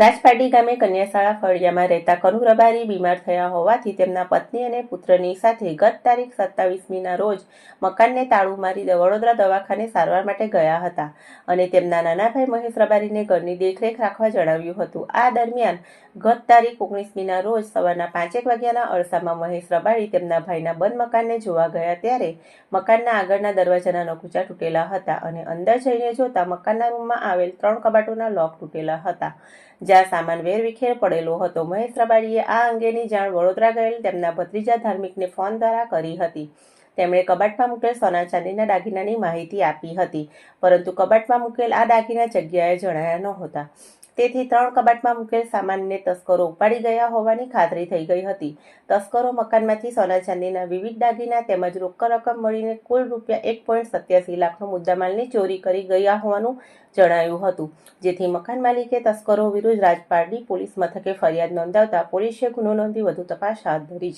રાજપારડી ગામે કન્યાશાળા ફળિયામાં રહેતા કનુરબારી બીમાર થયા હોવાથી તેમના પત્ની અને પુત્રની સાથે ગત તારીખ સત્તાવીસમીના રોજ મકાનને તાળું મારી વડોદરા દવાખાને સારવાર માટે ગયા હતા અને તેમના નાનાભાઈ મહેશ રબારીને ઘરની દેખરેખ રાખવા જણાવ્યું હતું. આ દરમિયાન ગત તારીખ ઓગણીસમીના રોજ સવારના પાંચેક વાગ્યાના અરસામાં મહેશ રબારી તેમના ભાઈના બંધ મકાનને જોવા ગયા ત્યારે મકાનના આગળના દરવાજાના નકુચા તૂટેલા હતા અને અંદર જઈને જોતા મકાનના રૂમમાં આવેલ ત્રણ કબાટોના લોક તૂટેલા હતા. જ્યાં સામાન વેરવિખેર પડેલો હતો. મહેશ રબારીએ આ અંગેની જાણ વડોદરા ગયેલ તેમના ભત્રીજા ધાર્મિકને ફોન દ્વારા કરી હતી. તેમણે કબાટમાં મૂકેલ સોના ચાંદીના દાગીનાની માહિતી આપી હતી, પરંતુ કબાટમાં મૂકેલ આ દાગીના જગ્યાએ જણાયા નહોતા. તેથી ત્રણ કબાટમાં મૂકેલ સામાનને તસ્કરો ઉપાડી ગયા હોવાની ખાતરી થઈ ગઈ હતી. તસ્કરો મકાનમાંથી સોના ચાંદીના વિવિધ દાગીના તેમજ રોકડ રકમ મળીને કુલ રૂપિયા એક પોઈન્ટ સત્યાસી લાખનો મુદ્દામાલની ચોરી કરી ગયા હોવાનું જણાયું હતું. જેથી મકાન માલિકે તસ્કરો વિરુદ્ધ રાજપારડી પોલીસ મથકે ફરિયાદ નોંધાવતા પોલીસે ગુનો નોંધી વધુ તપાસ હાથ ધરી છે.